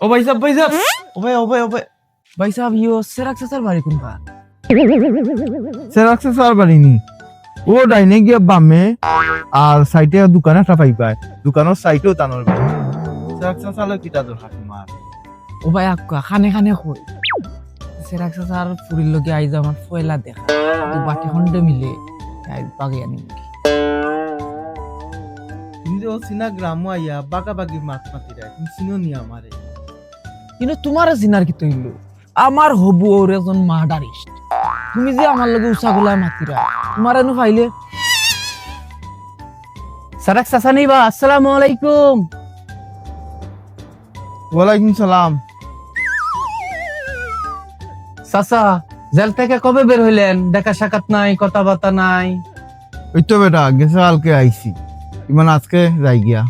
ও ভাই সাহেব ভাই সাহেব। ও ভাই ও ভাই ও ভাই। ভাই সাহেব ইও সেরাক সাসার বাড়ি কোনটা? সেরাক্সে সার বাড়িনি ও ডাইনে গিয়ে বামে আর সাইডে দোকান একটা পাই পায়। দোকানের সাইডেও টানোর বাড়ি। সেরাক্সে সালে কিটা দরকার তোমার? ও ভাই আক্কা খানে খানে কই সেরাক সাসার ফুরির লগে আইজ আমার ফয়লা দেখা। তো বাকি খন্ডে মিলে। আইজ বাগে আনি তুমি যে ও সিনা গ্রামও আইয়া বাগা বাগি মাত মাতি রায় তুমি চিনো নি আমারে কিন্তু তোমার চিনার কি তৈল? আমার হবু ওর একজন মার্ডারিস্ট তুমি যে আমার লগে উষাগুলা মাতিরা তোমার এনে ফাইলে সারাক সাসা নেই বা আসসালামু আলাইকুম। ওয়ালাইকুম সালাম। সাসা জেল থেকে কবে বের হইলেন? দেখা সাক্ষাৎ নাই কথাবার্তা নাই। ওই তো বেটা গেছে কালকে আইছি। ইমান আজকে যাই গিয়া।